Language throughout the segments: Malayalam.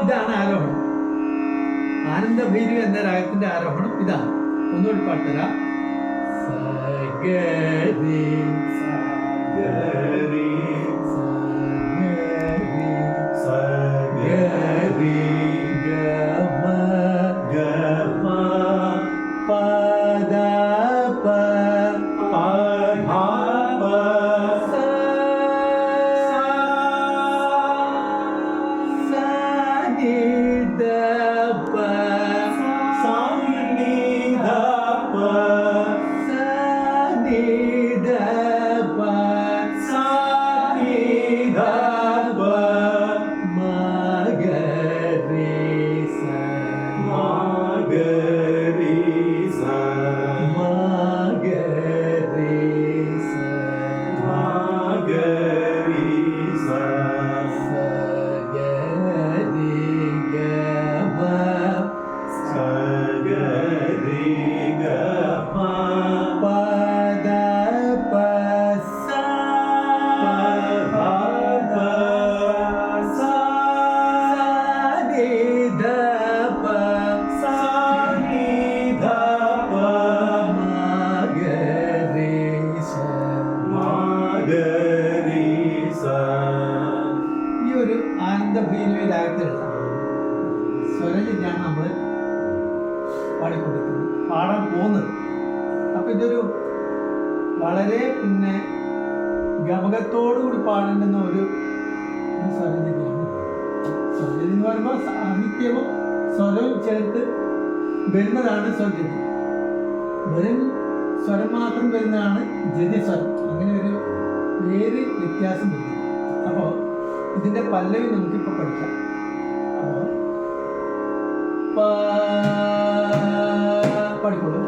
ഇതാണ് ആരോഹണം ആനന്ദഭൈരവി എന്ന രാഗത്തിന്റെ ആരോഹണം ഇതാണ് ഒന്നുകൂടി പാട്ടുതരാം സഗരി സഗരി pa പാടിക്കൊടുക്കുന്നത് പാടാൻ പോകുന്നത്. അപ്പം ഇതൊരു വളരെ പിന്നെ ഗമകത്തോടുകൂടി പാടേണ്ടുന്ന ഒരു സാഹചര്യമാണ്. സ്വരലിനി എന്ന് പറയുമ്പോൾ സാഹിത്യവും സ്വരവും ചേർത്ത് വരുന്നതാണ് സ്വരലിനി വെറും സ്വരം മാത്രം വരുന്നതാണ് ജതിസ്വരം അങ്ങനെ ഒരു പേര് വ്യത്യാസം വരും. അപ്പോൾ ഇതിന്റെ പല്ലവി നമുക്കിപ്പോൾ പഠിക്കാം. അപ്പോൾ பாடிக்கொண்டு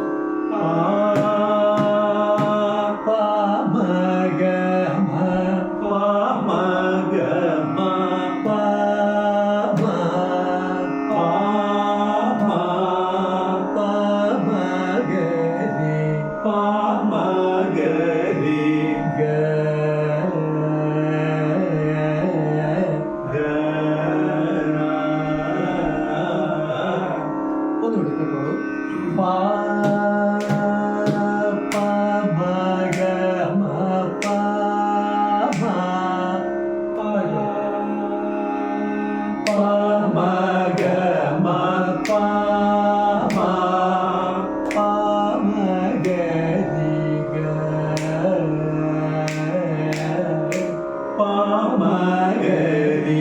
மகரி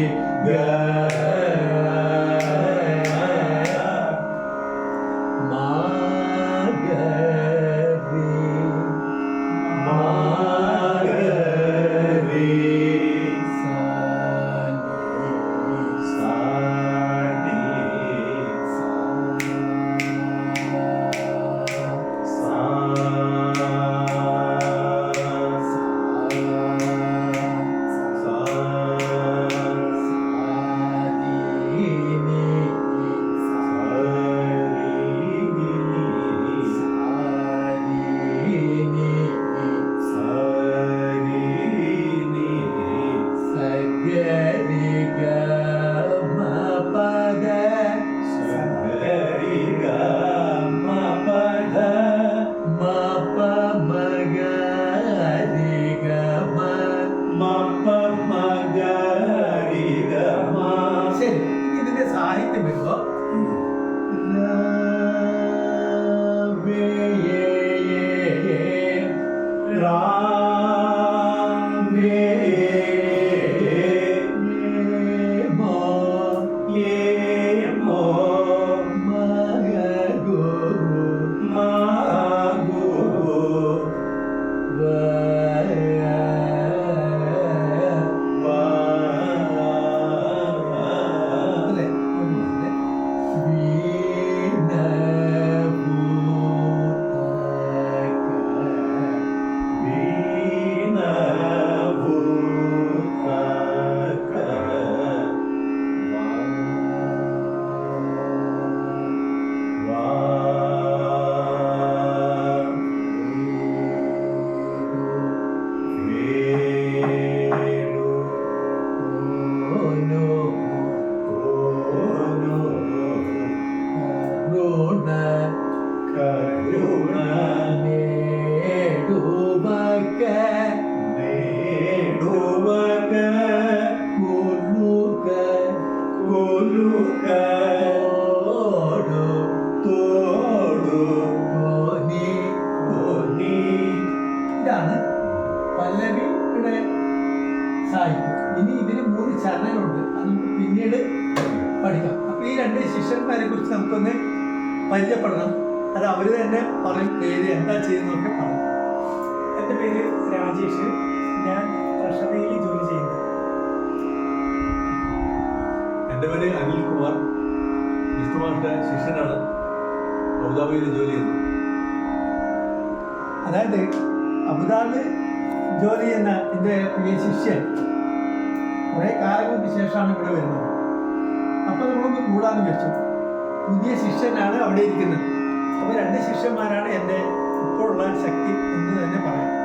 入ってんだけ ಗೋಮಕ ಗೋಲುಕ ಗೋಲುಕ ತೋಡು ತೋಡು കോനി കോനി ഇതാണ് പല്ലവിയുടെ സാഹിത്യം ഇനി ഇതിന് മൂന്ന് ചരണങ്ങളുണ്ട് അത് പിന്നീട് പഠിക്കാം. അപ്പൊ ഈ രണ്ട് ശിഷ്യന്മാരെ കുറിച്ച് നമുക്കൊന്ന് പരിചയപ്പെടണം. അത് അവർ തന്നെ പേര് എന്താ ചെയ്യുന്നതൊക്കെ പറയും. എന്റെ പേര് രാജേഷ്. ഞാൻ ട്രഷറിയിൽ ജോലി ചെയ്യുന്നത്? എന്റെ പേര് അനിൽ കുമാർ. വിഷ്ണുമാരുടെ ശിഷ്യനാണ്. അബുദാബിയിൽ ജോലി ചെയ്യുന്നത് അതായത് അബുദാബി ജോലി ചെയ്യുന്ന എന്റെ പ്രിയ ശിഷ്യൻ കുറേ കാലങ്ങൾക്ക് ശേഷമാണ് ഇവിടെ വരുന്നത്. അപ്പോൾ നമ്മളൊന്ന് കൂടാന്ന് വെച്ചു. പുതിയ ശിഷ്യനാണ് അവിടെ ഇരിക്കുന്നത്. അപ്പോൾ രണ്ട് ശിഷ്യന്മാരാണ് എന്റെ ഇപ്പോഴുള്ള ശക്തി എന്ന് തന്നെ പറയാം.